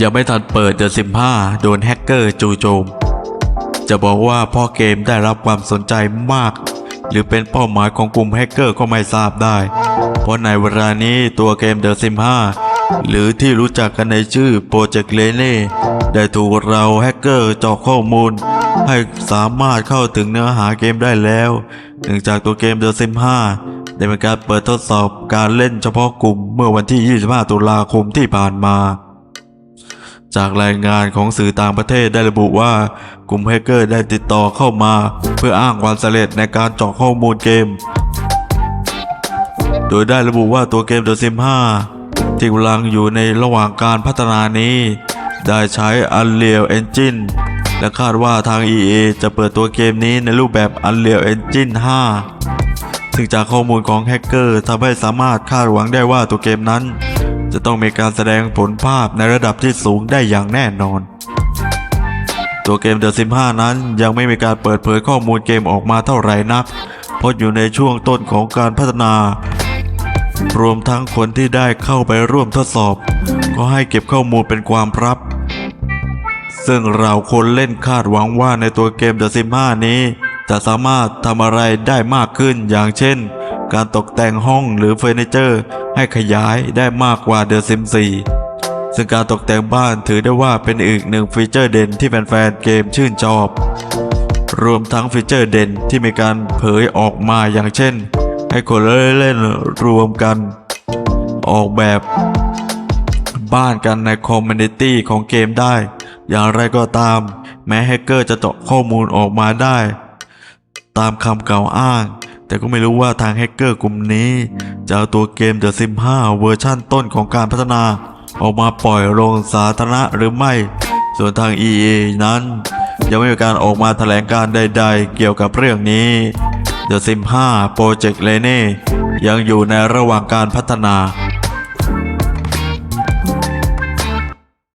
ยังไม่ทันเปิดเดอะซิม5โดนแฮกเกอร์จู่โจม จะบอกว่าพ่อเกมได้รับความสนใจมาก หรือเป็นเป้าหมายของกลุ่มแฮกเกอร์ก็ไม่ทราบได้ เพราะในเวลานี้ตัวเกม The Sims 5หรือที่รู้จักกันในชื่อ Project l e n e ได้ถูกเราแฮกเกอร์เจาะข้อมูล ให้สามารถเข้าถึงเนื้อหาเกมได้แล้ว เนื่องจากตัวเกม The Sims 5 ได้มีการเปิดทดสอบการเล่นเฉพาะกลุ่มเมื่อวันที่ 25 ตุลาคมที่ผ่านมา จากรายงานของสื่อต่างประเทศได้ระบุว่ากลุ่มแฮกเกอร์ได้ติดต่อเข้ามา เพื่ออ้างความสำเร็จในการเจาะข้อมูลเกม โดยได้ระบุว่าตัวเกม The Sims 5 ที่กำลังอยู่ในระหว่างการพัฒนานี้ ได้ใช้ Unreal Engine และคาดว่าทาง EA จะเปิดตัวเกมนี้ในรูปแบบ Unreal Engine 5 ซึ่งจากข้อมูลของแฮกเกอร์ทำให้สามารถคาดหวังได้ว่าตัวเกมนั้น จะต้องมีการแสดงผลภาพในระดับที่สูงได้อย่างแน่นอน ตัวเกม The Sims 5 นั้นยังไม่มีการเปิดเผยข้อมูลเกมออกมาเท่าไหร่นัก เพราะอยู่ในช่วงต้นของการพัฒนา รวมทั้งคนที่ได้เข้าไปร่วมทดสอบ ก็ให้เก็บข้อมูลเป็นความลับ ซึ่งเราคนเล่นคาดหวังว่าในตัวเกม The Sims 5 นี้ จะสามารถทำอะไรได้มากขึ้นอย่างเช่น การตกแต่งห้องหรือเฟอร์นิเจอร์ให้ขยายได้มากกว่า The Sims 4ซึ่งการตกแต่งบ้านถือได้ว่าเป็นอีกหนึ่งฟีเจอร์เด่นที่แฟนๆเกมชื่นชอบ รวมทั้งฟีเจอร์เด่นที่มีการเผยออกมาอย่างเช่น ให้คนเล่นๆรวมกัน ออกแบบบ้านกันในคอมมูนิตี้ของเกมได้ อย่างไรก็ตาม แม้แฮกเกอร์จะเจาะข้อมูลออกมาได้ ตามคำกล่าวอ้าง แต่ก็ไม่รู้ว่าทางแฮกเกอร์กลุ่มนี้ จะเอาตัวเกม The Sims 5 เวอร์ชั่นต้นของการพัฒนา ออกมาปล่อยลงสาธารณะหรือไม่ ส่วนทาง EA นั้น ยังไม่มีการออกมาแถลงการใด ๆ เกี่ยวกับเรื่องนี้ The Sims 5 Project l e n e ยังอยู่ในระหว่างการพัฒนา